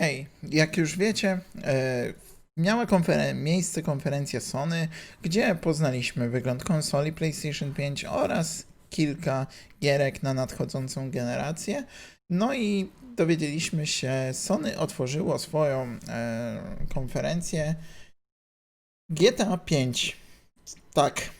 Hej, jak już wiecie, e, miała konferen- miejsce konferencja Sony, gdzie poznaliśmy wygląd konsoli PlayStation 5 oraz kilka gierek na nadchodzącą generację. No i dowiedzieliśmy się, Sony otworzyło swoją e, konferencję GTA 5. Tak,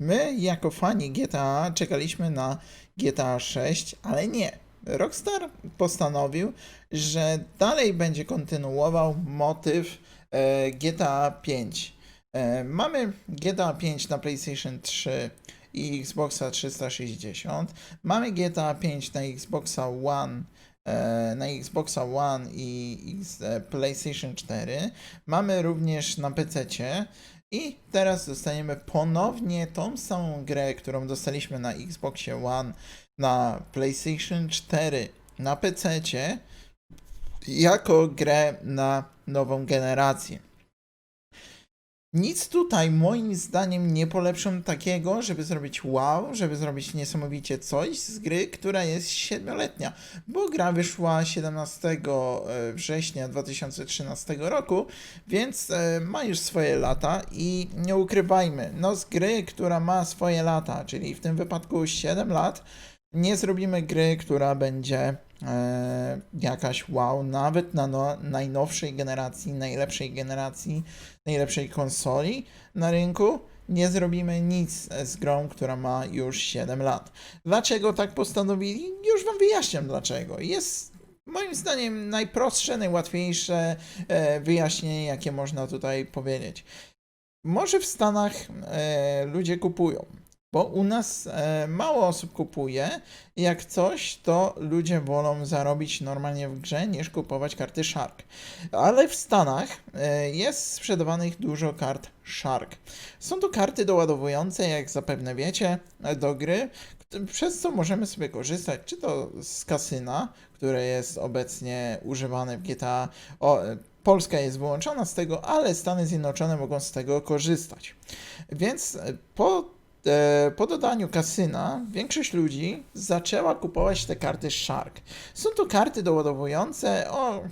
my jako fani GTA czekaliśmy na GTA 6, ale nie. Rockstar postanowił, że dalej będzie kontynuował motyw e, GTA 5. E, mamy GTA 5 na PlayStation 3 i Xboxa 360. Mamy GTA 5 na Xboxa One, e, na Xboxa One i e, PlayStation 4. Mamy również na PC. I teraz dostaniemy ponownie tą samą grę, którą dostaliśmy na Xboxie One, na PlayStation 4, na PC, jako grę na nową generację. Nic tutaj moim zdaniem nie polepszą takiego, żeby zrobić wow, żeby zrobić niesamowicie coś z gry, która jest siedmioletnia, bo gra wyszła 17 września 2013 roku, więc e, ma już swoje lata i nie ukrywajmy, no z gry, która ma swoje lata, czyli w tym wypadku 7 lat, nie zrobimy gry, która będzie e, jakaś wow, nawet na no, najnowszej generacji, najlepszej generacji, najlepszej konsoli na rynku. Nie zrobimy nic z grą, która ma już 7 lat. Dlaczego tak postanowili? Już Wam wyjaśniam dlaczego. Jest moim zdaniem najprostsze, najłatwiejsze e, wyjaśnienie, jakie można tutaj powiedzieć. Może w Stanach e, ludzie kupują, bo u nas e, mało osób kupuje. Jak coś, to ludzie wolą zarobić normalnie w grze niż kupować karty Shark. Ale w Stanach e, jest sprzedawanych dużo kart Shark. Są to karty doładowujące, jak zapewne wiecie, do gry, przez co możemy sobie korzystać, czy to z kasyna, które jest obecnie używane w GTA. O, e, Polska jest wyłączona z tego, ale Stany Zjednoczone mogą z tego korzystać. Więc po po dodaniu kasyna większość ludzi zaczęła kupować te karty Shark. Są to karty doładowujące o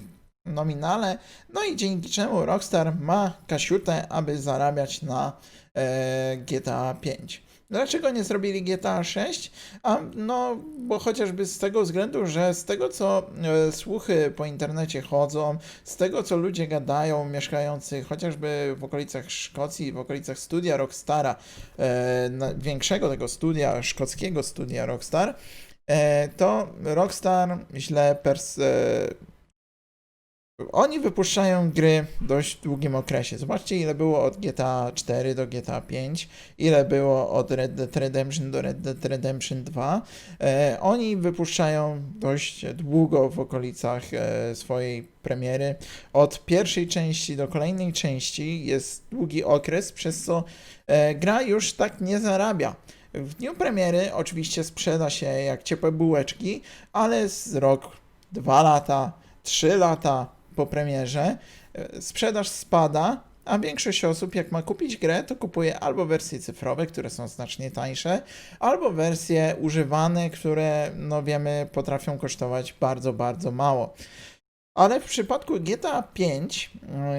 nominale, no i dzięki czemu Rockstar ma kasiutę, aby zarabiać na e, GTA 5. Dlaczego nie zrobili GTA 6? A, no, bo chociażby z tego względu, że z tego co e, słuchy po internecie chodzą, z tego co ludzie gadają, mieszkający chociażby w okolicach Szkocji, w okolicach studia Rockstara, e, na, większego tego studia, szkockiego studia Rockstar, e, to Rockstar źle pers- e, oni wypuszczają gry w dość długim okresie. Zobaczcie, ile było od GTA 4 do GTA 5, ile było od Red Dead Redemption do Red Dead Redemption 2. E, oni wypuszczają dość długo w okolicach e, swojej premiery. Od pierwszej części do kolejnej części jest długi okres, przez co e, gra już tak nie zarabia. W dniu premiery oczywiście sprzeda się jak ciepłe bułeczki, ale z rok, dwa lata, trzy lata po premierze e, sprzedaż spada, a większość osób, jak ma kupić grę, to kupuje albo wersje cyfrowe, które są znacznie tańsze, albo wersje używane, które, no wiemy, potrafią kosztować bardzo, bardzo mało. Ale w przypadku GTA 5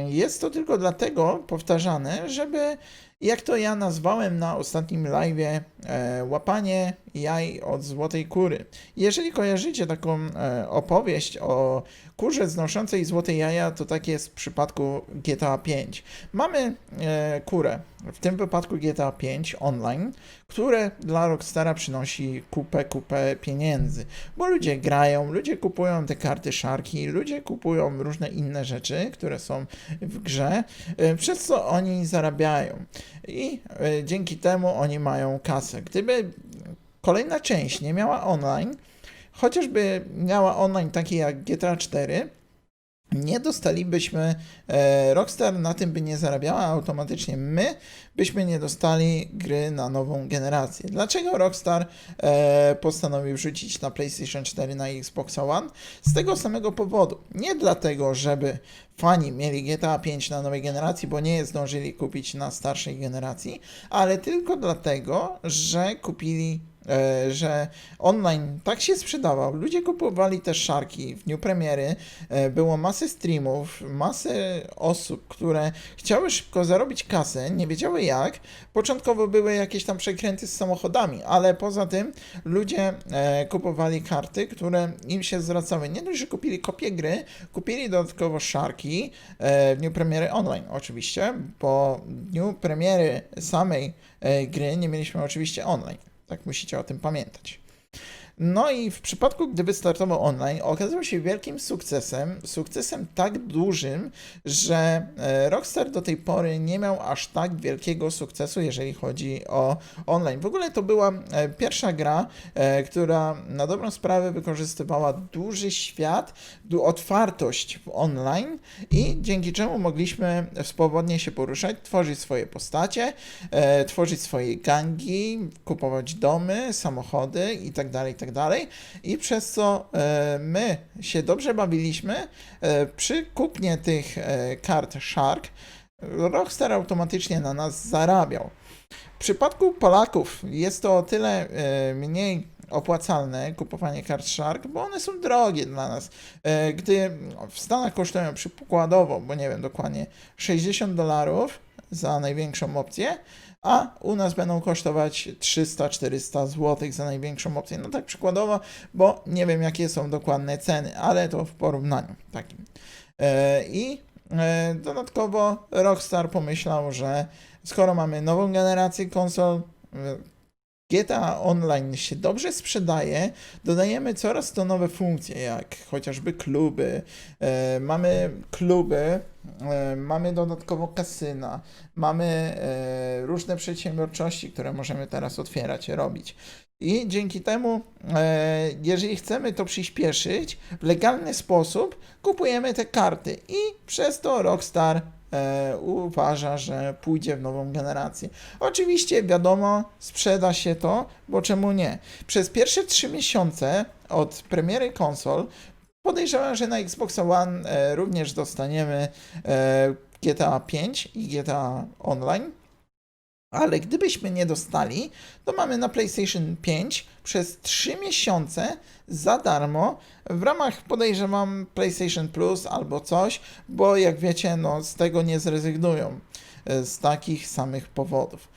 y, jest to tylko dlatego powtarzane, żeby, jak to ja nazwałem na ostatnim live, e, łapanie jaj od złotej kury. Jeżeli kojarzycie taką e, opowieść o kurze znoszącej złote jaja, to tak jest w przypadku GTA 5. Mamy e, kurę, w tym wypadku GTA 5 online, które dla Rockstara przynosi kupę, kupę pieniędzy, bo ludzie grają, ludzie kupują te karty szarki, ludzie kupują różne inne rzeczy, które są w grze, e, przez co oni zarabiają i e, dzięki temu oni mają kasę. Gdyby kolejna część nie miała online, chociażby miała online takie jak GTA 4, nie dostalibyśmy, e, Rockstar na tym by nie zarabiała, a automatycznie my byśmy nie dostali gry na nową generację. Dlaczego Rockstar e, postanowił wrzucić na PlayStation 4 na Xbox One? Z tego samego powodu. Nie dlatego, żeby fani mieli GTA 5 na nowej generacji, bo nie zdążyli kupić na starszej generacji, ale tylko dlatego, że kupili że online tak się sprzedawał. Ludzie kupowali też szarki w dniu premiery. e, Było masę streamów, masę osób, które chciały szybko zarobić kasę, nie wiedziały jak. Początkowo były jakieś tam przekręty z samochodami, ale poza tym ludzie e, kupowali karty, które im się zwracały. Nie dość, że kupili kopię gry, kupili dodatkowo szarki e, w dniu premiery online oczywiście. Po dniu premiery samej e, gry nie mieliśmy oczywiście online. Tak musicie o tym pamiętać. No i w przypadku, gdyby startował online, okazał się wielkim sukcesem, sukcesem tak dużym, że e, Rockstar do tej pory nie miał aż tak wielkiego sukcesu, jeżeli chodzi o online. W ogóle to była e, pierwsza gra, e, która na dobrą sprawę wykorzystywała duży świat, otwartość online i dzięki czemu mogliśmy swobodnie się poruszać, tworzyć swoje postacie, tworzyć swoje gangi, kupować domy, samochody i tak dalej, i tak dalej. I przez co e, my się dobrze bawiliśmy, e, przy kupnie tych e, kart Shark, Rockstar automatycznie na nas zarabiał. W przypadku Polaków jest to o tyle mniej opłacalne kupowanie kart Shark, bo one są drogie dla nas. Gdy w Stanach kosztują przykładowo, bo nie wiem dokładnie, 60 dolarów za największą opcję, a u nas będą kosztować 300-400 zł za największą opcję. No tak przykładowo, bo nie wiem jakie są dokładne ceny, ale to w porównaniu takim. E, I e, dodatkowo Rockstar pomyślał, że skoro mamy nową generację konsol, e, GTA Online się dobrze sprzedaje, dodajemy coraz to nowe funkcje, jak chociażby kluby, e, mamy kluby, e, mamy dodatkowo kasyna, mamy e, różne przedsiębiorczości, które możemy teraz otwierać, robić. I dzięki temu, e, jeżeli chcemy to przyspieszyć, w legalny sposób kupujemy te karty i przez to Rockstar e, uważa, że pójdzie w nową generację. Oczywiście, wiadomo, sprzeda się to, bo czemu nie? Przez pierwsze trzy miesiące od premiery konsol podejrzewam, że na Xbox One e, również dostaniemy e, GTA 5 i GTA Online. Ale gdybyśmy nie dostali, to mamy na PlayStation 5 przez 3 miesiące za darmo w ramach podejrzewam PlayStation Plus albo coś, bo jak wiecie, no z tego nie zrezygnują e, z takich samych powodów.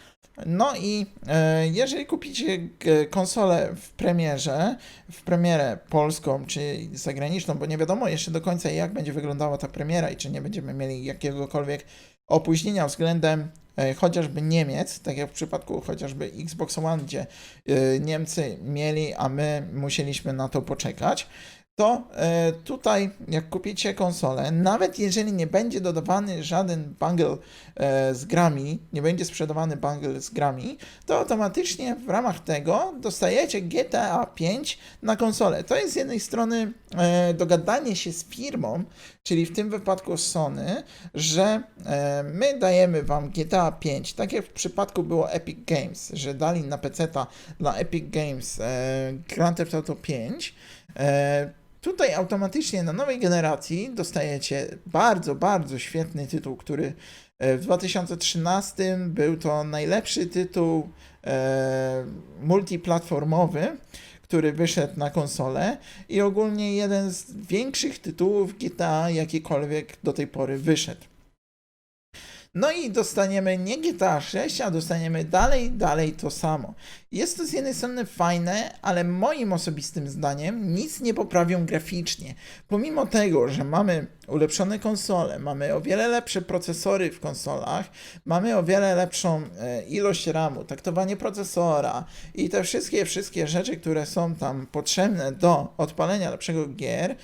No i e, jeżeli kupicie konsolę w premierze, w premierę polską czy zagraniczną, bo nie wiadomo jeszcze do końca jak będzie wyglądała ta premiera i czy nie będziemy mieli jakiegokolwiek opóźnienia względem chociażby Niemiec, tak jak w przypadku chociażby Xbox One, gdzie e, Niemcy mieli, a my musieliśmy na to poczekać, to e, tutaj jak kupicie konsolę, nawet jeżeli nie będzie dodawany żaden bundle e, z grami, nie będzie sprzedawany bundle z grami, to automatycznie w ramach tego dostajecie GTA 5 na konsolę. To jest z jednej strony e, dogadanie się z firmą, czyli w tym wypadku Sony, że my dajemy wam GTA 5, tak jak w przypadku było Epic Games, że dali na PC-ta dla Epic Games Grand Theft Auto 5. Tutaj automatycznie na nowej generacji dostajecie bardzo, bardzo świetny tytuł, który e, w 2013 był to najlepszy tytuł e, multiplatformowy, który wyszedł na konsolę i ogólnie jeden z większych tytułów GTA, jakikolwiek do tej pory wyszedł. No i dostaniemy nie GTA 6, a dostaniemy dalej, dalej to samo. Jest to z jednej strony fajne, ale moim osobistym zdaniem nic nie poprawią graficznie. Pomimo tego, że mamy ulepszone konsole, mamy o wiele lepsze procesory w konsolach, mamy o wiele lepszą e, ilość RAMu, taktowanie procesora i te wszystkie, wszystkie rzeczy, które są tam potrzebne do odpalenia lepszego gier,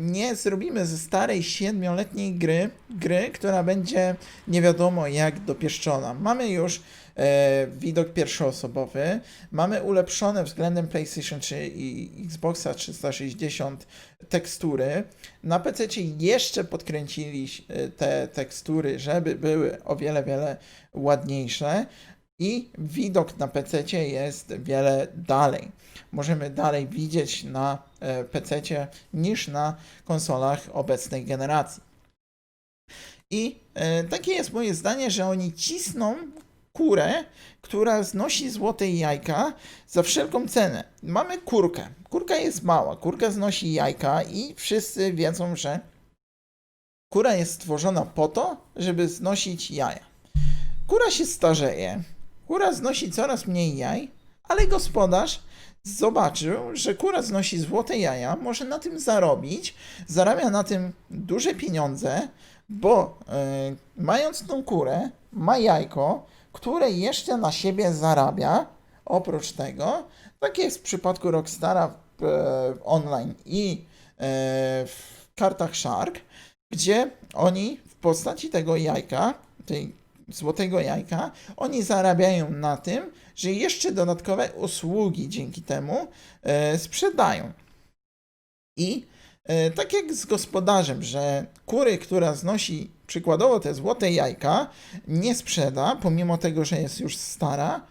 nie zrobimy ze starej siedmioletniej gry, gry, która będzie nie wiadomo jak dopieszczona. Mamy już e, widok pierwszoosobowy, mamy ulepszone względem PlayStation 3 i Xboxa 360 tekstury. Na PC jeszcze podkręcili e, te tekstury, żeby były o wiele, wiele ładniejsze. I widok na PC jest wiele dalej. Możemy dalej widzieć na PC niż na konsolach obecnej generacji. I e, takie jest moje zdanie, że oni cisną kurę, która znosi złote jajka za wszelką cenę. Mamy kurkę. Kurka jest mała, kurka znosi jajka i wszyscy wiedzą, że kura jest stworzona po to, żeby znosić jaja. Kura się starzeje, kura znosi coraz mniej jaj, ale gospodarz zobaczył, że kura znosi złote jaja, może na tym zarobić, zarabia na tym duże pieniądze, bo e, mając tą kurę, ma jajko, które jeszcze na siebie zarabia. Oprócz tego, tak jest w przypadku Rockstara e, online i e, w kartach Shark, gdzie oni w postaci tego jajka, tej złotego jajka, oni zarabiają na tym, że jeszcze dodatkowe usługi dzięki temu e, sprzedają. I e, tak jak z gospodarzem, że kury, która znosi przykładowo te złote jajka, nie sprzeda, pomimo tego, że jest już stara,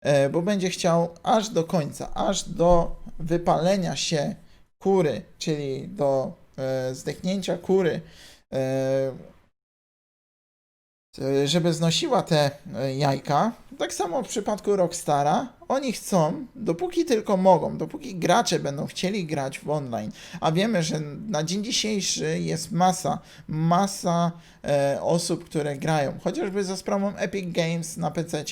e, bo będzie chciał aż do końca, aż do wypalenia się kury, czyli do e, zdechnięcia kury, e, żeby znosiła te e, jajka. Tak samo w przypadku Rockstara, oni chcą, dopóki tylko mogą, dopóki gracze będą chcieli grać w online, a wiemy, że na dzień dzisiejszy jest masa, masa e, osób, które grają, chociażby za sprawą Epic Games na PC,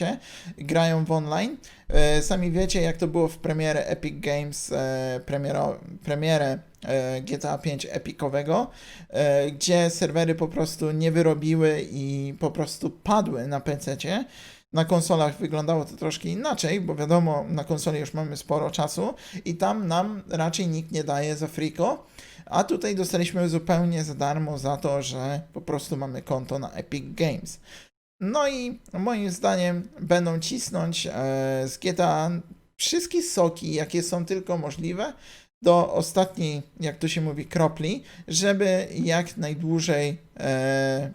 grają w online. E, sami wiecie, jak to było w premierę Epic Games, e, premiero, premierę e, GTA 5 epikowego, e, gdzie serwery po prostu nie wyrobiły i po prostu padły na PC. Na konsolach wyglądało to troszkę inaczej, bo wiadomo, na konsoli już mamy sporo czasu i tam nam raczej nikt nie daje za friko, a tutaj dostaliśmy zupełnie za darmo za to, że po prostu mamy konto na Epic Games. No i moim zdaniem będą cisnąć e, z GTA wszystkie soki, jakie są tylko możliwe, do ostatniej, jak to się mówi, kropli, żeby jak najdłużej e,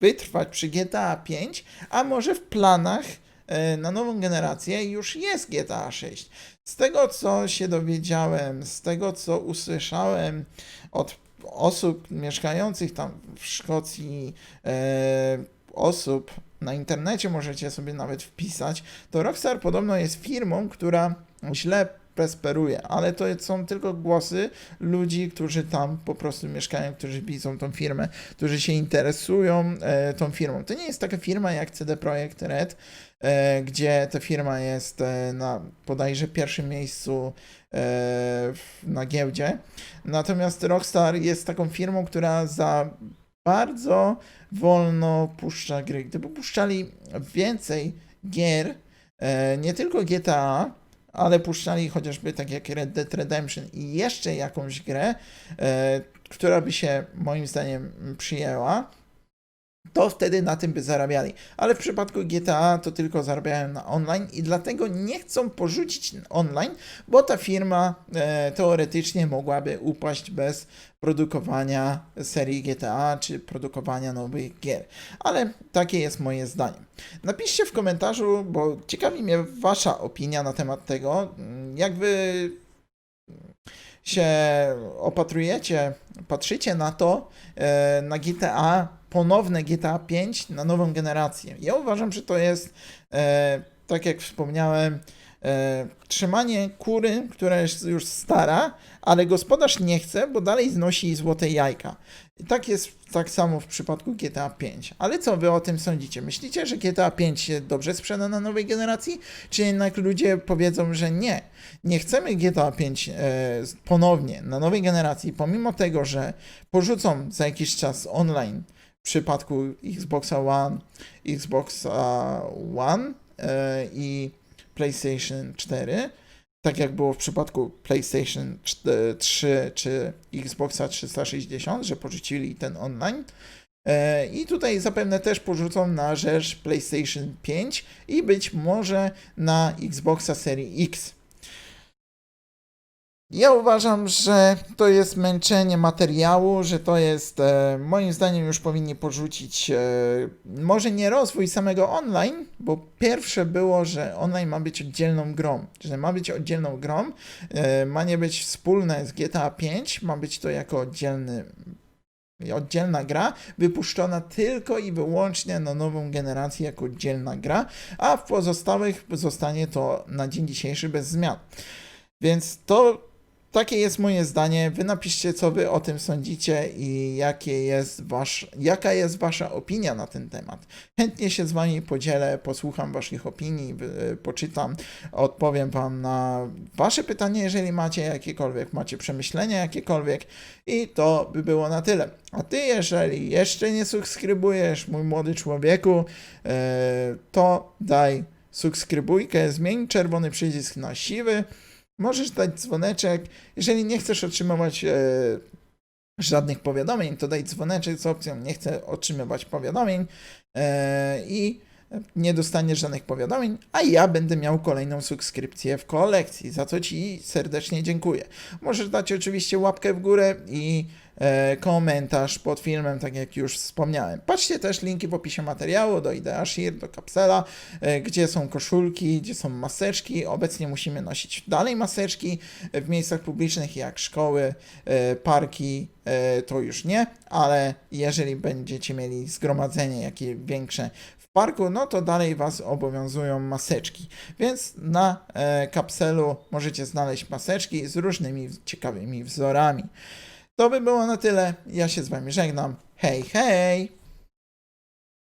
wytrwać przy GTA 5, a może w planach e, na nową generację już jest GTA 6. Z tego co się dowiedziałem, z tego co usłyszałem od osób mieszkających tam w Szkocji, e, osób na internecie możecie sobie nawet wpisać, to Rockstar podobno jest firmą, która źle prosperuje, ale to są tylko głosy ludzi, którzy tam po prostu mieszkają, którzy widzą tą firmę, którzy się interesują e, tą firmą. To nie jest taka firma jak CD Projekt Red, e, gdzie ta firma jest e, na bodajże pierwszym miejscu e, na giełdzie. Natomiast Rockstar jest taką firmą, która za bardzo wolno puszcza gry. Gdyby puszczali więcej gier, e, nie tylko GTA, ale puszczali chociażby tak jak Red Dead Redemption i jeszcze jakąś grę, e, która by się moim zdaniem przyjęła, to wtedy na tym by zarabiali. Ale w przypadku GTA to tylko zarabiają na online i dlatego nie chcą porzucić online, bo ta firma e, teoretycznie mogłaby upaść bez produkowania serii GTA czy produkowania nowych gier. Ale takie jest moje zdanie. Napiszcie w komentarzu, bo ciekawi mnie Wasza opinia na temat tego, jak Wy się opatrujecie, patrzycie na to, e, na GTA, ponowne GTA 5 na nową generację. Ja uważam, że to jest, e, tak jak wspomniałem, e, trzymanie kury, która jest już stara, ale gospodarz nie chce, bo dalej znosi złote jajka. I tak jest tak samo w przypadku GTA 5. Ale co wy o tym sądzicie? Myślicie, że GTA 5 się dobrze sprzeda na nowej generacji? Czy jednak ludzie powiedzą, że nie? Nie chcemy GTA 5 e, ponownie na nowej generacji, pomimo tego, że porzucą za jakiś czas online w przypadku Xboxa One, Xboxa One e, i PlayStation 4, tak jak było w przypadku PlayStation 3 czy Xboxa 360, że porzucili ten online. E, I tutaj zapewne też porzucą na rzecz PlayStation 5 i być może na Xboxa serii X. Ja uważam, że to jest męczenie materiału, że to jest, e, moim zdaniem, już powinni porzucić, e, może nie rozwój samego online, bo pierwsze było, że online ma być oddzielną grą, że ma być oddzielną grą, e, ma nie być wspólne z GTA 5, ma być to jako oddzielny oddzielna gra, wypuszczona tylko i wyłącznie na nową generację jako oddzielna gra, a w pozostałych zostanie to na dzień dzisiejszy bez zmian. Więc to takie jest moje zdanie. Wy napiszcie, co wy o tym sądzicie i jakie jest wasz, jaka jest wasza opinia na ten temat. Chętnie się z wami podzielę, posłucham waszych opinii, wy- poczytam, odpowiem wam na wasze pytanie, jeżeli macie jakiekolwiek, macie przemyślenia jakiekolwiek i to by było na tyle. A ty, jeżeli jeszcze nie subskrybujesz, mój młody człowieku, e, to daj subskrybujkę, zmień czerwony przycisk na siwy, możesz dać dzwoneczek. Jeżeli nie chcesz otrzymywać e, żadnych powiadomień, to daj dzwoneczek z opcją nie chcę otrzymywać powiadomień e, i nie dostaniesz żadnych powiadomień, a ja będę miał kolejną subskrypcję w kolekcji, za co Ci serdecznie dziękuję. Możesz dać oczywiście łapkę w górę i komentarz pod filmem, tak jak już wspomniałem. Patrzcie też linki w opisie materiału do Idea Sheer, do Kapsela, e, gdzie są koszulki, gdzie są maseczki. Obecnie musimy nosić dalej maseczki w miejscach publicznych jak szkoły, e, parki, e, to już nie, ale jeżeli będziecie mieli zgromadzenie jakie większe w parku, no to dalej Was obowiązują maseczki. Więc na e, kapselu możecie znaleźć maseczki z różnymi ciekawymi wzorami. To by było na tyle. Ja się z Wami żegnam. Hej, hej!